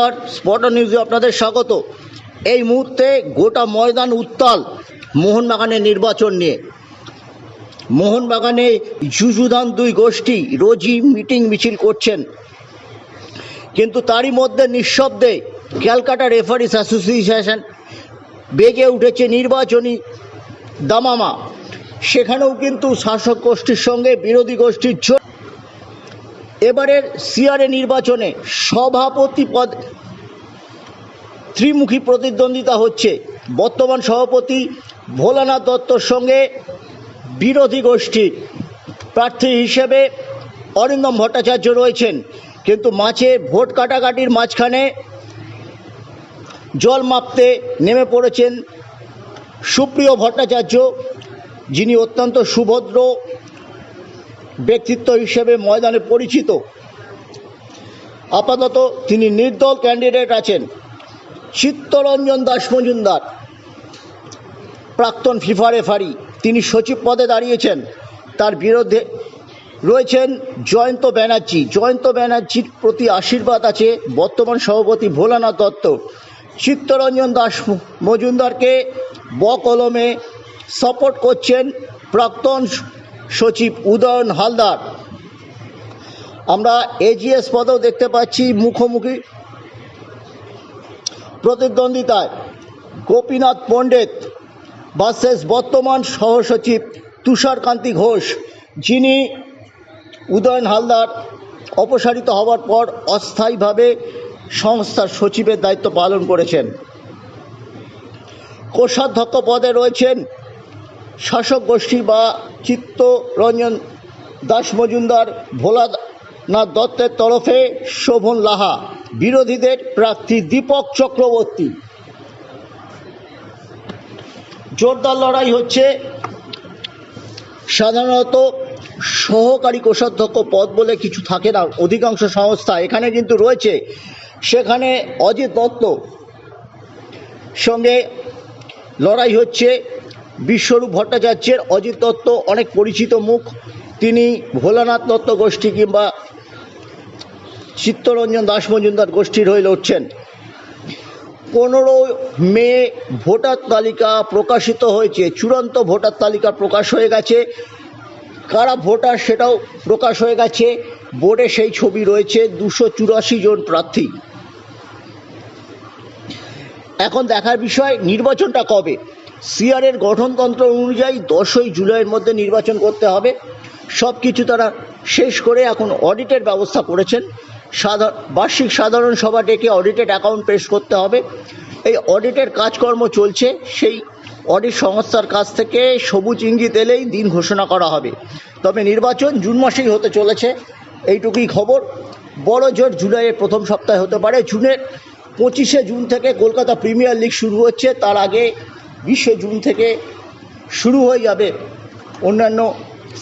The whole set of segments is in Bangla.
নমস্কার স্পট নিউজে আপনাদের স্বাগত। এই মুহূর্তে গোটা ময়দান উত্তাল মোহনবাগানের নির্বাচন নিয়ে। মোহনবাগানে যুযুধান দুই গোষ্ঠী রোজই মিটিং মিছিল করছেন। কিন্তু তারই মধ্যে নিঃশব্দে ক্যালকাটা রেফারিস অ্যাসোসিয়েশন বেজে উঠেছে নির্বাচনী দামামা। সেখানেও কিন্তু শাসক গোষ্ঠীর সঙ্গে বিরোধী গোষ্ঠীর এবারের সিআরএ নির্বাচনে সভাপতি পদ ত্রিমুখী প্রতিদ্বন্দ্বিতা হচ্ছে। বর্তমান সভাপতি ভোলানাথ দত্তর সঙ্গে বিরোধী গোষ্ঠীর প্রার্থী হিসেবে অরিন্দম ভট্টাচার্য রয়েছেন। কিন্তু মাঝে ভোট কাটাকাটির মাঝখানে জল মাপতে নেমে পড়েছেন সুপ্রিয় ভট্টাচার্য, যিনি অত্যন্ত সুভদ্র ব্যক্তিত্ব হিসেবে ময়দানে পরিচিত। আপাতত তিনি নির্দল ক্যান্ডিডেট আছেন। চিত্তরঞ্জন দাস মজুমদার, প্রাক্তন ফিফা রেফারি তিনি সচিব পদে দাঁড়িয়েছেন। তার বিরুদ্ধে রয়েছেন জয়ন্ত ব্যানার্জি। জয়ন্ত ব্যানার্জির প্রতি আশীর্বাদ আছে বর্তমান সভাপতি ভোলানাথ দত্ত। চিত্তরঞ্জন দাস মজুমদারকে বকলমে সাপোর্ট করছেন প্রাক্তন সচিব উদয়ন হালদার। আমরা এজিএস পদেও দেখতে পাচ্ছি মুখোমুখি প্রতিদ্বন্দ্বিতায়। গোপীনাথ পণ্ডিত ভার্সেস বর্তমান সহসচিব তুষারকান্তি ঘোষ, যিনি উদয়ন হালদার অপসারিত হওয়ার পর অস্থায়ীভাবে সংস্থার সচিবের দায়িত্ব পালন করেছেন। কোষাধ্যক্ষ পদে রয়েছেন শাসক গোষ্ঠী বা চিত্তরঞ্জন দাস মজুমদার ভোলানাথ দত্তের তরফে শোভন লাহা, বিরোধীদের প্রার্থী দীপক চক্রবর্তী। জোরদার লড়াই হচ্ছে সাধারণত সহকারী কোষাধ্যক্ষ পদ বলে কিছু থাকে না, অধিকাংশ সংস্থা এখানে কিন্তু রয়েছে। সেখানে অজিত দত্ত সঙ্গে লড়াই হচ্ছে বিশ্বরূপ ভট্টাচার্যের অজিত দত্ত, অনেক পরিচিত মুখ। তিনি ভোলানাথ দত্ত গোষ্ঠী কিংবা চিত্তরঞ্জন দাস মজুমদার গোষ্ঠীর হয়ে লড়ছেন। পনেরো মে ভোটার তালিকা প্রকাশিত হয়েছে। চূড়ান্ত ভোটার তালিকা প্রকাশ হয়ে গেছে। কারা ভোটার সেটাও প্রকাশ হয়ে গেছে। বোর্ডে সেই ছবি রয়েছে। দুশো চুরাশি জন প্রার্থী। এখন দেখার বিষয়, নির্বাচনটা কবে? সিআরের গঠনতন্ত্র অনুযায়ী দশই জুলাইয়ের মধ্যে নির্বাচন করতে হবে। সব কিছু তারা শেষ করে এখন অডিটের ব্যবস্থা করেছেন। সাধারণ বার্ষিক সাধারণ সভা ডেকে অডিটেড অ্যাকাউন্ট পেশ করতে হবে। এই অডিটের কাজকর্ম চলছে। সেই অডিট সংস্থার কাছ থেকে সবুজ ইঙ্গিত এলেই দিন ঘোষণা করা হবে। তবে নির্বাচন জুন মাসেই হতে চলেছে। এইটুকুই খবর। বড় জোর জুলাইয়ের প্রথম সপ্তাহে হতে পারে। জুনের পঁচিশে জুন থেকে কলকাতা প্রিমিয়ার লিগ শুরু হচ্ছে। তার আগে বিশে জুন থেকে শুরু হয়ে যাবে অন্যান্য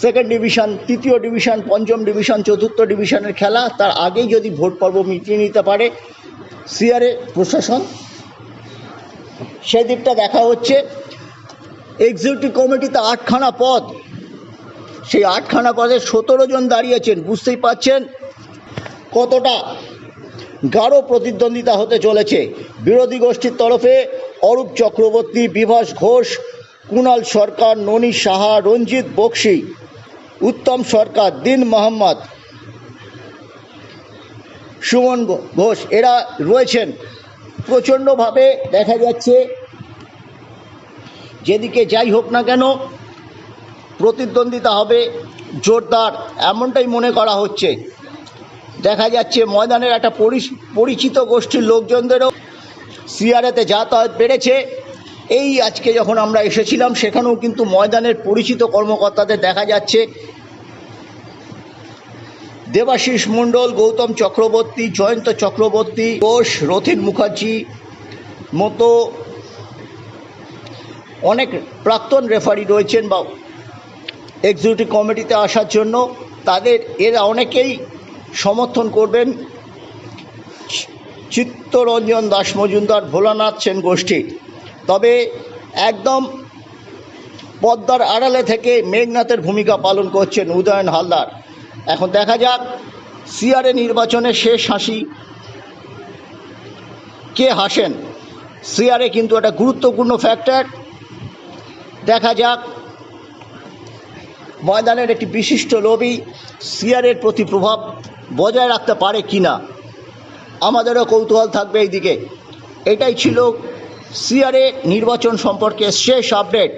সেকেন্ড ডিভিশন, তৃতীয় ডিভিশন, পঞ্চম ডিভিশন, চতুর্থ ডিভিশনের খেলা। তার আগেই যদি ভোট পর্ব মিটিয়ে নিতে পারে সিআরএ প্রশাসন, সেদিকটা দেখা হচ্ছে। এক্সিকিউটিভ কমিটিতে আটখানা পদ। সেই আটখানা পদে সতেরো জন দাঁড়িয়েছেন, বুঝতেই পাচ্ছেন কতটা গাঢ় প্রতিদ্বন্দ্বিতা হতে চলেছে। বিরোধী গোষ্ঠীর তরফে অরূপ চক্রবর্তী, বিভাস ঘোষ, কুণাল সরকার, ননী সাহা, রঞ্জিত বক্সি, উত্তম সরকার, দিন মোহাম্মদ, সুমন ঘোষ, এরা রয়েছেন। প্রচণ্ডভাবে দেখা যাচ্ছে, যেদিকে যাই হোক না কেন, প্রতিদ্বন্দ্বিতা হবে জোরদার, এমনটাই মনে করা হচ্ছে। দেখা যাচ্ছে ময়দানের একটা পরিচিত গোষ্ঠীর লোকজনদেরও সিআরএতে যাতায়াত বেড়েছে। এই আজকে যখন আমরা এসেছিলাম, সেখানেও কিন্তু ময়দানের পরিচিত কর্মকর্তাদের দেখা যাচ্ছে। দেবাশিস মণ্ডল, গৌতম চক্রবর্তী, জয়ন্ত চক্রবর্তী ঘোষ রথিন মুখার্জি মতো অনেক প্রাক্তন রেফারি রয়েছেন বা এক্সিকিউটিভ কমিটিতে আসার জন্য। তাদের, এরা অনেকেই সমর্থন করবেন। চিত্তরঞ্জন দাস মজুমদার ভোলানাথ সেন গোষ্ঠী। তবে একদম পদ্মার আড়ালে থেকে মেঘনাথের ভূমিকা পালন করছেন উদয়ন হালদার। এখন দেখা যাক সিআরএ নির্বাচনে শেষ হাসি কে হাসেন। সিআরএ কিন্তু একটা গুরুত্বপূর্ণ ফ্যাক্টর দেখা যাক ময়দানের একটি বিশিষ্ট লবি সিআরের প্রতি প্রভাব বজায় রাখতে পারে কি না আমাদেরও কৌতূহল থাকবে এই দিকে এটাই ছিল সিআরএ নির্বাচন সম্পর্কে শেষ আপডেট